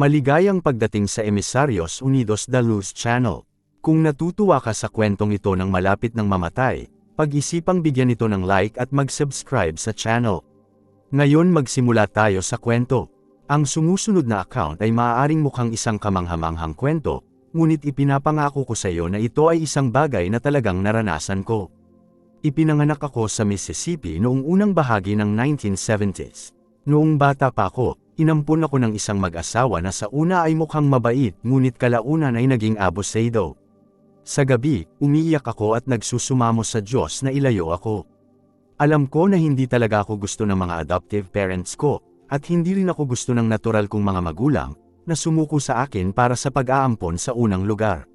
Maligayang pagdating sa Emisarios Unidos da Luz Channel. Kung natutuwa ka sa kwentong ito ng malapit ng mamatay, pag-isipang bigyan ito ng like at mag-subscribe sa channel. Ngayon magsimula tayo sa kwento. Ang sumusunod na account ay maaaring mukhang isang kamanghamanghang kwento, ngunit ipinapangako ko sa iyo na ito ay isang bagay na talagang naranasan ko. Ipinanganak ako sa Mississippi noong unang bahagi ng 1970s. Noong bata pa ako, inampun ako ng isang mag-asawa na sa una ay mukhang mabait ngunit kalaunan ay naging abusado. Sa gabi, umiiyak ako at nagsusumamo sa Diyos na ilayo ako. Alam ko na hindi talaga ako gusto ng mga adoptive parents ko, at hindi rin ako gusto ng natural kong mga magulang, na sumuko sa akin para sa pag-aampon sa unang lugar.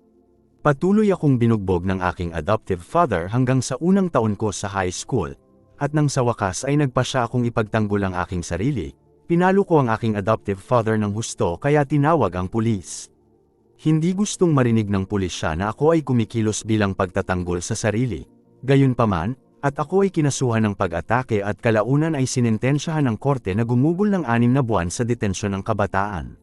Patuloy akong binugbog ng aking adoptive father hanggang sa unang taon ko sa high school, at nang sa wakas ay nagpa siya akong ipagtanggol ang aking sarili, Pinalo ko ang aking adoptive father ng husto kaya tinawag ang pulis. Hindi gustong marinig ng pulis siya na ako ay kumikilos bilang pagtatanggol sa sarili. Gayunpaman, at ako ay kinasuhan ng pag-atake at kalaunan ay sinintensyahan ng korte na gumugol ng anim na buwan sa detensyon ng kabataan.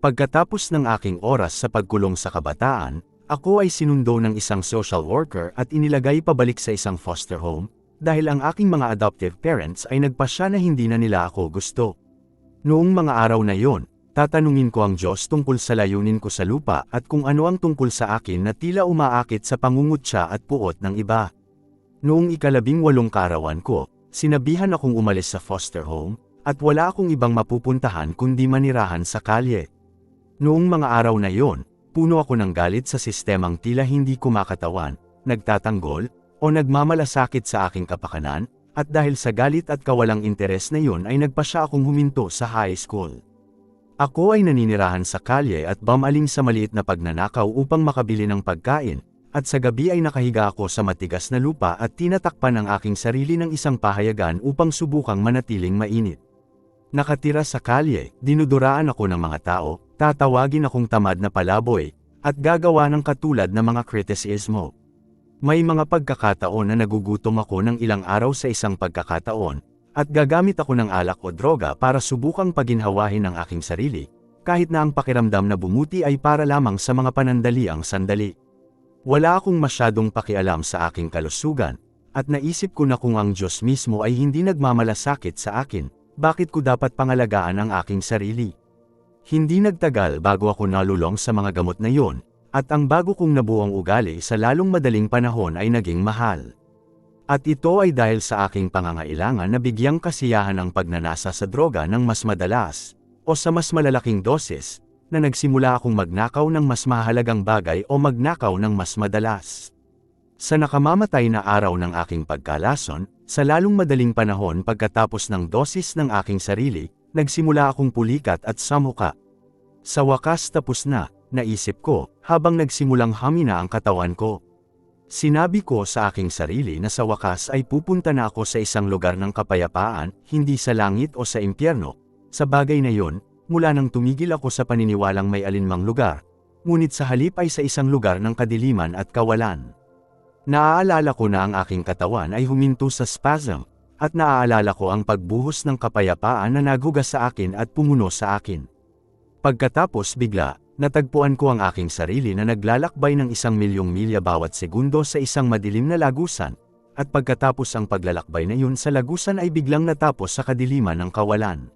Pagkatapos ng aking oras sa pagkulong sa kabataan, ako ay sinundo ng isang social worker at inilagay pabalik sa isang foster home, dahil ang aking mga adoptive parents ay nagpasya na hindi na nila ako gusto. Noong mga araw na yon, tatanungin ko ang Diyos tungkol sa layunin ko sa lupa at kung ano ang tungkol sa akin na tila umaakit sa pangungutya at puot ng iba. Noong ikalabing walong kaarawan ko, sinabihan akong umalis sa foster home, at wala akong ibang mapupuntahan kundi manirahan sa kalye. Noong mga araw na yon, puno ako ng galit sa sistemang tila hindi kumakatawan, nagtatanggol, o nagmamalasakit sa aking kapakanan, at dahil sa galit at kawalang interes na yun ay nagpa siya akong huminto sa high school. Ako ay naninirahan sa kalye at bamaling sa maliit na pagnanakaw upang makabili ng pagkain, at sa gabi ay nakahiga ako sa matigas na lupa at tinatakpan ang aking sarili ng isang pahayagan upang subukang manatiling mainit. Nakatira sa kalye, dinuduraan ako ng mga tao, tatawagin akong tamad na palaboy, at gagawa ng katulad na mga kritisismo. May mga pagkakataon na nagugutom ako ng ilang araw sa isang pagkakataon, at gagamit ako ng alak o droga para subukang paginhawahin ang aking sarili, kahit na ang pakiramdam na bumuti ay para lamang sa mga panandaliang sandali. Wala akong masyadong pakialam sa aking kalusugan, at naisip ko na kung ang Diyos mismo ay hindi nagmamalasakit sa akin, bakit ko dapat pangalagaan ang aking sarili? Hindi nagtagal bago ako nalulong sa mga gamot na yon, at ang bago kong nabuong ugali sa lalong madaling panahon ay naging mahal. At ito ay dahil sa aking pangangailangan na bigyang kasiyahan ang pagnanasa sa droga ng mas madalas, o sa mas malalaking dosis, na nagsimula akong magnakaw ng mas mahalagang bagay o magnakaw ng mas madalas. Sa nakamamatay na araw ng aking pagkalason, sa lalong madaling panahon pagkatapos ng dosis ng aking sarili, nagsimula akong pulikat at samuka. Sa wakas tapos na, naisip ko, habang nagsimulang hamina ang katawan ko. Sinabi ko sa aking sarili na sa wakas ay pupunta na ako sa isang lugar ng kapayapaan, hindi sa langit o sa impyerno. Sa bagay na yon, mula nang tumigil ako sa paniniwalang may alinmang lugar, ngunit sa halip ay sa isang lugar ng kadiliman at kawalan. Naaalala ko na ang aking katawan ay huminto sa spasm, at naaalala ko ang pagbuhos ng kapayapaan na naghugas sa akin at pumuno sa akin. Pagkatapos bigla, natagpuan ko ang aking sarili na naglalakbay ng isang milyong milya bawat segundo sa isang madilim na lagusan, at pagkatapos ang paglalakbay na yun sa lagusan ay biglang natapos sa kadiliman ng kawalan.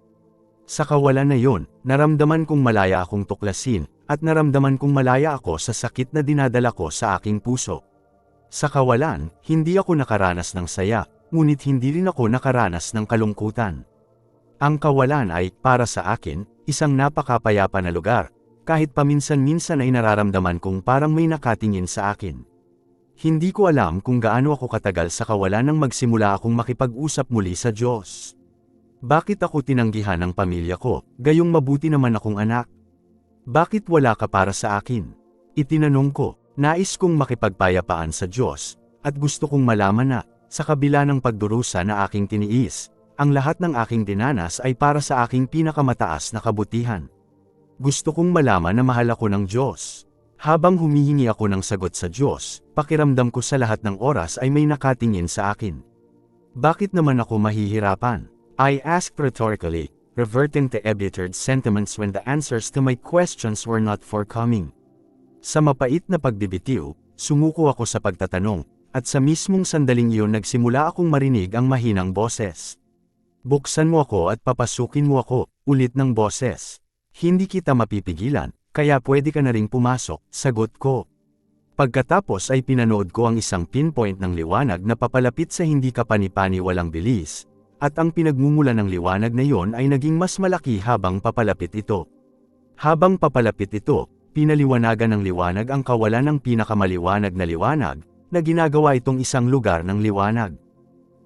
Sa kawalan na yun, naramdaman kong malaya akong tuklasin, at naramdaman kong malaya ako sa sakit na dinadala ko sa aking puso. Sa kawalan, hindi ako nakaranas ng saya, ngunit hindi rin ako nakaranas ng kalungkutan. Ang kawalan ay, para sa akin, isang napakapayapa na lugar, kahit paminsan-minsan ay nararamdaman kong parang may nakatingin sa akin. Hindi ko alam kung gaano ako katagal sa kawalan nang magsimula akong makipag-usap muli sa Diyos. Bakit ako tinanggihan ng pamilya ko, gayong mabuti naman akong anak? Bakit wala ka para sa akin? Itinanong ko, nais kong makipagpayapaan sa Diyos, at gusto kong malaman na, sa kabila ng pagdurusa na aking tiniis, ang lahat ng aking dinanas ay para sa aking pinakamataas na kabutihan. Gusto kong malaman na mahal ako ng Diyos. Habang humihingi ako ng sagot sa Diyos, pakiramdam ko sa lahat ng oras ay may nakatingin sa akin. Bakit naman ako mahihirapan? I asked rhetorically, reverting to embittered sentiments when the answers to my questions were not forthcoming. Sa mapait na pagbibitiw, sumuko ako sa pagtatanong, at sa mismong sandaling iyon nagsimula akong marinig ang mahinang boses. Buksan mo ako at papasukin mo ako, ulit ng boses. Hindi kita mapipigilan, kaya pwede ka na ring pumasok, sagot ko. Pagkatapos ay pinanood ko ang isang pinpoint ng liwanag na papalapit sa hindi kapanipani walang bilis, at ang pinagmumula ng liwanag na iyon ay naging mas malaki habang papalapit ito. Habang papalapit ito, pinaliwanagan ng liwanag ang kawalan ng pinakamaliwanag na liwanag, na ginagawa itong isang lugar ng liwanag.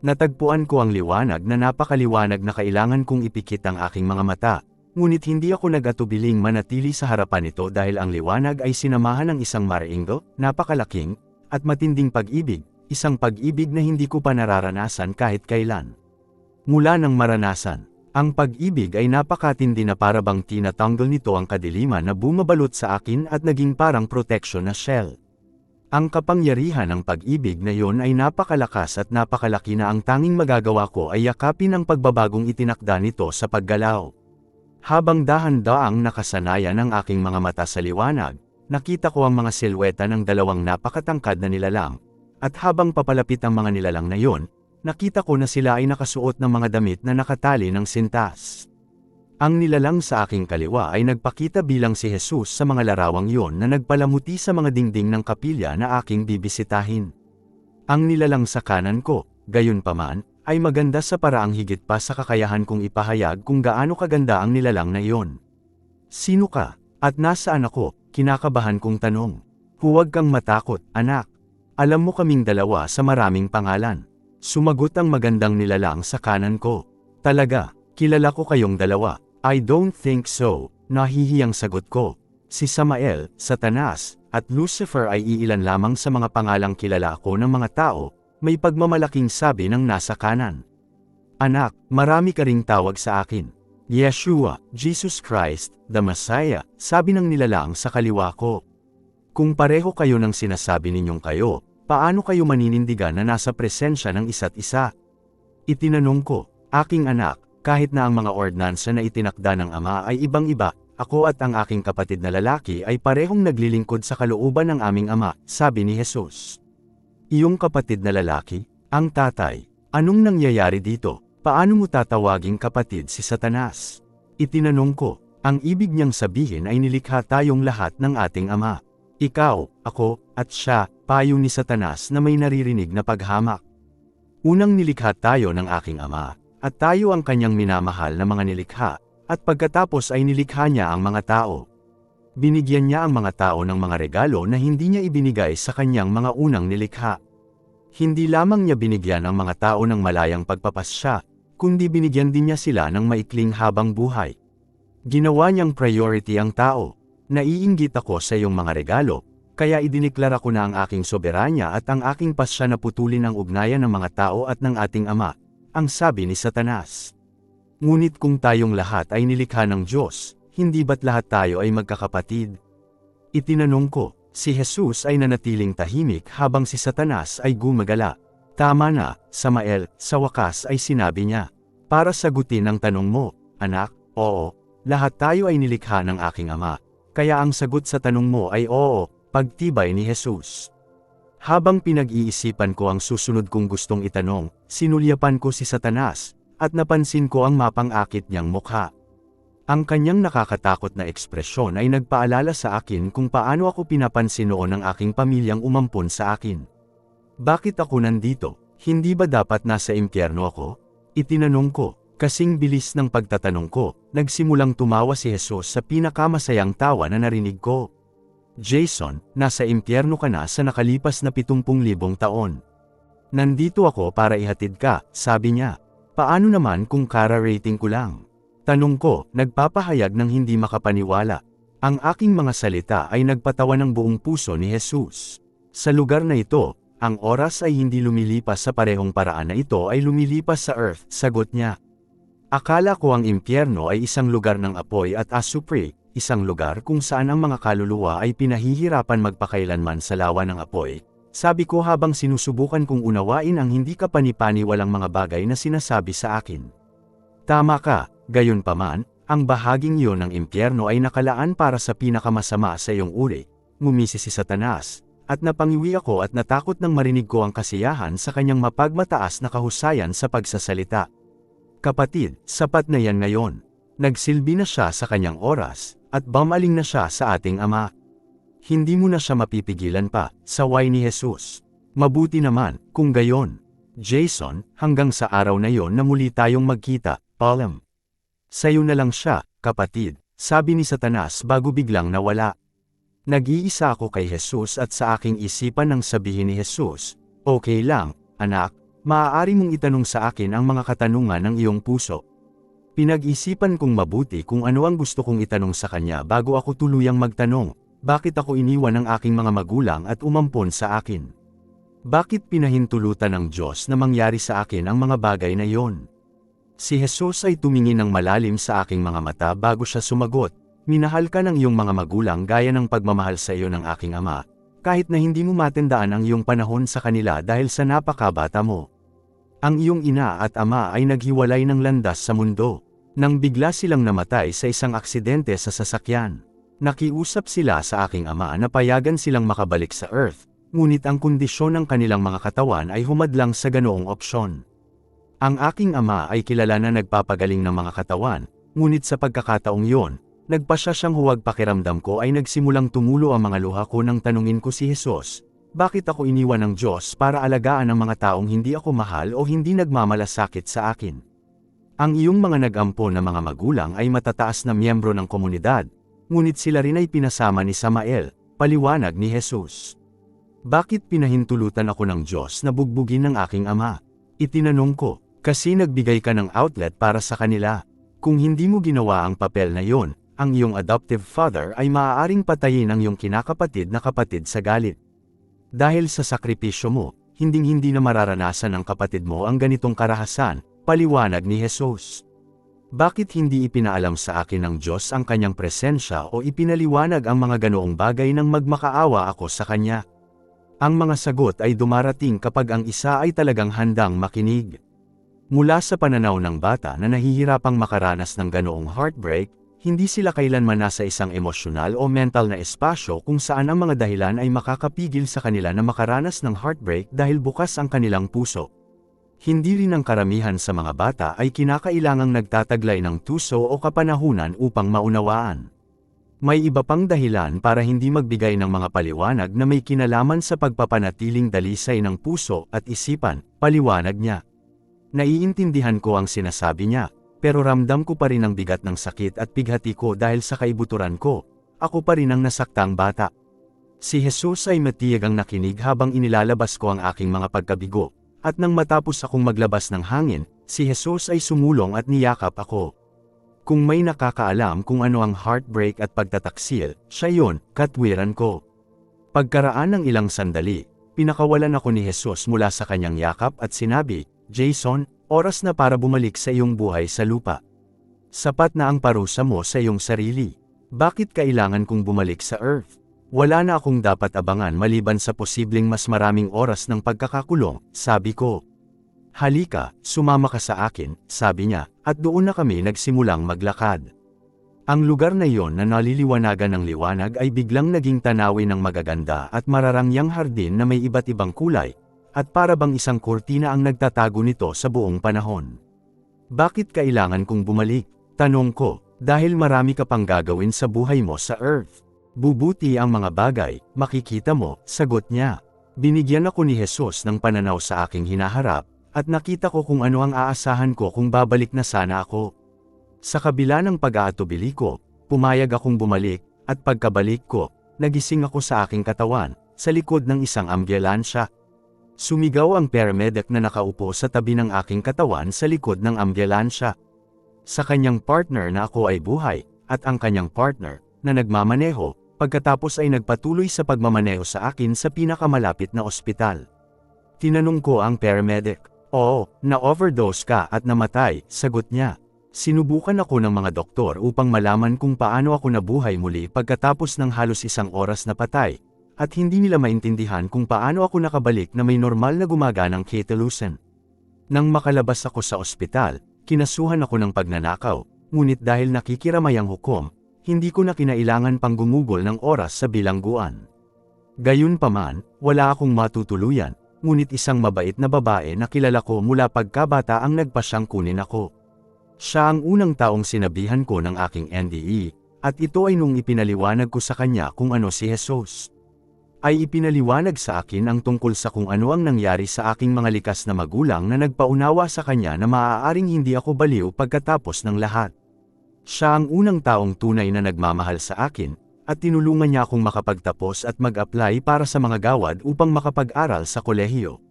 Natagpuan ko ang liwanag na napakaliwanag na kailangan kong ipikit ang aking mga mata, ngunit hindi ako nag-atubiling manatili sa harapan nito dahil ang liwanag ay sinamahan ng isang marainggo, napakalaking, at matinding pag-ibig, isang pag-ibig na hindi ko pa nararanasan kahit kailan. Mula ng maranasan, ang pag-ibig ay napakatindi na parabang tinatanggol nito ang kadiliman na bumabalot sa akin at naging parang protection na shell. Ang kapangyarihan ng pag-ibig na yon ay napakalakas at napakalaki na ang tanging magagawa ko ay yakapin ang pagbabagong itinakda nito sa paggalaw. Habang dahan-daang nakasanayan ang aking mga mata sa liwanag, nakita ko ang mga silweta ng dalawang napakatangkad na nilalang, at habang papalapit ang mga nilalang na yon, nakita ko na sila ay nakasuot ng mga damit na nakatali ng sintas. Ang nilalang sa aking kaliwa ay nagpakita bilang si Jesus sa mga larawang yon na nagpalamuti sa mga dingding ng kapilya na aking bibisitahin. Ang nilalang sa kanan ko, gayon paman, ay maganda sa paraang higit pa sa kakayahan kong ipahayag kung gaano kaganda ang nilalang na iyon. Sino ka? At nasaan ako? Kinakabahan kong tanong. Huwag kang matakot, anak. Alam mo kaming dalawa sa maraming pangalan. Sumagot ang magandang nilalang sa kanan ko. Talaga, kilala ko kayong dalawa, I don't think so, nahihiyang sagot ko. Si Samael, Satanas, at Lucifer ay iilan lamang sa mga pangalang kilala ko ng mga tao, may pagmamalaking sabi ng nasa kanan. Anak, marami ka ring tawag sa akin. Yeshua, Jesus Christ, the Messiah, sabi ng nilalang sa kaliwa ko. Kung pareho kayo ng sinasabi ninyong kayo, paano kayo maninindigan na nasa presensya ng isa't isa? Itinanong ko, aking anak, kahit na ang mga ordnansa na itinakda ng ama ay ibang-iba, ako at ang aking kapatid na lalaki ay parehong naglilingkod sa kalooban ng aming ama, sabi ni Jesus. Iyong kapatid na lalaki, ang tatay, anong nangyayari dito? Paano mo tatawaging kapatid si Satanas? Itinanong ko, ang ibig niyang sabihin ay nilikha tayong lahat ng ating ama. Ikaw, ako, at siya, payong ni Satanas na may naririnig na paghamak. Unang nilikha tayo ng aking ama, at tayo ang kanyang minamahal na mga nilikha, at pagkatapos ay nilikha niya ang mga tao. Binigyan niya ang mga tao ng mga regalo na hindi niya ibinigay sa kanyang mga unang nilikha. Hindi lamang niya binigyan ang mga tao ng malayang pagpapasya, kundi binigyan din niya sila ng maikling habang buhay. Ginawa niyang priority ang tao. Naiinggit ako sa iyong mga regalo, kaya idiniklara ko na ang aking soberanya at ang aking pasya na putulin ang ugnayan ng mga tao at ng ating ama, ang sabi ni Satanas. Ngunit kung tayong lahat ay nilikha ng Diyos, hindi ba't lahat tayo ay magkakapatid? Itinanong ko, si Jesus ay nanatiling tahimik habang si Satanas ay gumagala. Tama na, Samael, sa wakas ay sinabi niya. Para sagutin ang tanong mo, anak, oo, lahat tayo ay nilikha ng aking ama. Kaya ang sagot sa tanong mo ay oo, pagtibay ni Jesus. Habang pinag-iisipan ko ang susunod kong gustong itanong, sinulyapan ko si Satanas, at napansin ko ang mapang-akit niyang mukha. Ang kanyang nakakatakot na ekspresyon ay nagpaalala sa akin kung paano ako pinapansin noon ng aking pamilyang umampon sa akin. Bakit ako nandito? Hindi ba dapat nasa impyerno ako? Itinanong ko, kasing bilis ng pagtatanong ko, nagsimulang tumawa si Jesus sa pinakamasayang tawa na narinig ko. Jason, nasa impyerno ka na sa nakalipas na 70,000 taon. Nandito ako para ihatid ka, sabi niya. Paano naman kung kara-rating ko lang? Tanong ko, nagpapahayag ng hindi makapaniwala. Ang aking mga salita ay nagpatawa ng buong puso ni Jesus. Sa lugar na ito, ang oras ay hindi lumilipas sa parehong paraan na ito ay lumilipas sa earth, sagot niya. Akala ko ang impyerno ay isang lugar ng apoy at asupre, isang lugar kung saan ang mga kaluluwa ay pinahihirapan magpakailanman sa lawa ng apoy. Sabi ko habang sinusubukan kong unawain ang hindi kapanipani walang mga bagay na sinasabi sa akin. Tama ka, Gayunpaman, ang bahaging iyon ng impyerno ay nakalaan para sa pinakamasama sa iyong uri, ngumisi si Satanas, at napangiwi ako at natakot nang marinig ko ang kasiyahan sa kanyang mapagmataas na kahusayan sa pagsasalita. Kapatid, sapat na yan ngayon. Nagsilbi na siya sa kanyang oras, at bamaling na siya sa ating Ama. Hindi mo na siya mapipigilan pa, saway ni Jesus. Mabuti naman, kung gayon. Jason, hanggang sa araw na yon na muli tayong magkita, Palm. Sa'yo na lang siya, kapatid, sabi ni Satanas bago biglang nawala. Nag-iisa ako kay Jesus at sa aking isipan nang sabihin ni Jesus, Okay lang, anak, maaari mong itanong sa akin ang mga katanungan ng iyong puso. Pinag-isipan kong mabuti kung ano ang gusto kong itanong sa kanya bago ako tuluyang magtanong, bakit ako iniwan ng aking mga magulang at umampon sa akin? Bakit pinahintulutan ng Diyos na mangyari sa akin ang mga bagay na iyon? Si Jesus ay tumingin ng malalim sa aking mga mata bago siya sumagot, Minahal ka ng iyong mga magulang gaya ng pagmamahal sa iyo ng aking ama, kahit na hindi mo matandaan ang iyong panahon sa kanila dahil sa napakabata mo. Ang iyong ina at ama ay naghiwalay ng landas sa mundo, nang bigla silang namatay sa isang aksidente sa sasakyan. Nakiusap sila sa aking ama na payagan silang makabalik sa Earth, ngunit ang kondisyon ng kanilang mga katawan ay humadlang sa ganoong opsyon. Ang aking ama ay kilala na nagpapagaling ng mga katawan, ngunit sa pagkakataong yon, nagpasya siyang huwag pakiramdam ko ay nagsimulang tumulo ang mga luha ko nang tanungin ko si Jesus, bakit ako iniwan ng Diyos para alagaan ang mga taong hindi ako mahal o hindi nagmamalasakit sa akin? Ang iyong mga nag-ampo na mga magulang ay matataas na miyembro ng komunidad, ngunit sila rin ay pinasama ni Samael, paliwanag ni Jesus. Bakit pinahintulutan ako ng Diyos na bugbugin ng aking ama? Itinanong ko, kasi nagbigay ka ng outlet para sa kanila. Kung hindi mo ginawa ang papel na yon, ang iyong adoptive father ay maaaring patayin ang iyong kinakapatid na kapatid sa galit. Dahil sa sakripisyo mo, hinding-hindi na mararanasan ng kapatid mo ang ganitong karahasan, paliwanag ni Jesus. Bakit hindi ipinaalam sa akin ng Diyos ang kanyang presensya o ipinaliwanag ang mga ganoong bagay nang magmakaawa ako sa kanya? Ang mga sagot ay dumarating kapag ang isa ay talagang handang makinig. Mula sa pananaw ng bata na nahihirapang makaranas ng ganoong heartbreak, hindi sila kailanman nasa isang emosyonal o mental na espasyo kung saan ang mga dahilan ay makakapigil sa kanila na makaranas ng heartbreak dahil bukas ang kanilang puso. Hindi rin ang karamihan sa mga bata ay kinakailangang nagtataglay ng tuso o kapanahunan upang maunawaan. May iba pang dahilan para hindi magbigay ng mga paliwanag na may kinalaman sa pagpapanatiling dalisay ng puso at isipan, paliwanag niya. Naiintindihan ko ang sinasabi niya, pero ramdam ko pa rin ang bigat ng sakit at pighati ko dahil sa kaibuturan ko. Ako pa rin ang nasaktang bata. Si Jesus ay matiyagang nakinig habang inilalabas ko ang aking mga pagkabigo, at nang matapos akong maglabas ng hangin, si Jesus ay sumulong at niyakap ako. Kung may nakakaalam kung ano ang heartbreak at pagtataksil, siya yon, katwiran ko. Pagkaraan ng ilang sandali, pinakawalan ako ni Jesus mula sa kanyang yakap at sinabi, Jason, oras na para bumalik sa iyong buhay sa lupa. Sapat na ang parusa mo sa iyong sarili. Bakit kailangan kong bumalik sa Earth? Wala na akong dapat abangan maliban sa posibleng mas maraming oras ng pagkakakulong, sabi ko. Halika, sumama ka sa akin, sabi niya, at doon na kami nagsimulang maglakad. Ang lugar na iyon na naliliwanagan ng liwanag ay biglang naging tanawin ng magaganda at mararangyang hardin na may iba't ibang kulay, at para bang isang kurtina ang nagtatago nito sa buong panahon. Bakit kailangan kong bumalik? Tanong ko, dahil marami ka pang gagawin sa buhay mo sa Earth. Bubuti ang mga bagay, makikita mo, sagot niya. Binigyan ako ni Jesus ng pananaw sa aking hinaharap, at nakita ko kung ano ang aasahan ko kung babalik na sana ako. Sa kabila ng pag-aatubili ko, pumayag akong bumalik, at pagkabalik ko, nagising ako sa aking katawan, sa likod ng isang ambulansya. Sumigaw ang paramedic na nakaupo sa tabi ng aking katawan sa likod ng ambulansya. Sa kanyang partner na ako ay buhay, at ang kanyang partner, na nagmamaneho, pagkatapos ay nagpatuloy sa pagmamaneho sa akin sa pinakamalapit na ospital. Tinanong ko ang paramedic, Oo, na-overdose ka at namatay, sagot niya. Sinubukan ako ng mga doktor upang malaman kung paano ako nabuhay muli pagkatapos ng halos isang oras na patay, at hindi nila maintindihan kung paano ako nakabalik na may normal na gumaganang Ketalucen. Nang makalabas ako sa ospital, kinasuhan ako ng pagnanakaw, ngunit dahil nakikiramay ang hukom, hindi ko na kinailangan pang gumugol ng oras sa bilangguan. Gayunpaman, wala akong matutuluyan, ngunit isang mabait na babae na kilala ko mula pagkabata ang nagpasyang kunin ako. Siya ang unang taong sinabihan ko ng aking NDE, at ito ay nung ipinaliwanag ko sa kanya kung ano si Jesus. Ay ipinaliwanag sa akin ang tungkol sa kung ano ang nangyari sa aking mga likas na magulang na nagpaunawa sa kanya na maaaring hindi ako baliw pagkatapos ng lahat. Siya ang unang taong tunay na nagmamahal sa akin, at tinulungan niya akong makapagtapos at mag-apply para sa mga gawad upang makapag-aral sa kolehiyo.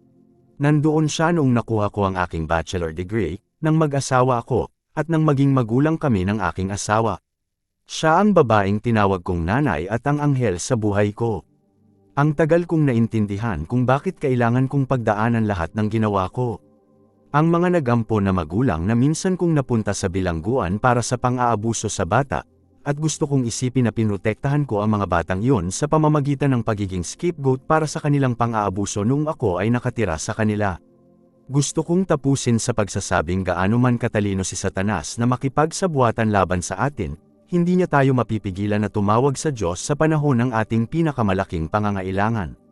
Nandoon siya noong nakuha ko ang aking bachelor degree, nang mag-asawa ako, at nang maging magulang kami ng aking asawa. Siya ang babaeng tinawag kong nanay at ang anghel sa buhay ko. Ang tagal kong naintindihan kung bakit kailangan kong pagdaanan lahat ng ginawa ko. Ang mga nagampo na magulang na minsan kong napunta sa bilangguan para sa pang-aabuso sa bata, at gusto kong isipin na pinotektahan ko ang mga batang iyon sa pamamagitan ng pagiging scapegoat para sa kanilang pang-aabuso nung ako ay nakatira sa kanila. Gusto kong tapusin sa pagsasabing gaano man katalino si Satanas na makipagsabuatan laban sa atin, hindi niya tayo mapipigilan na tumawag sa Diyos sa panahon ng ating pinakamalaking pangangailangan.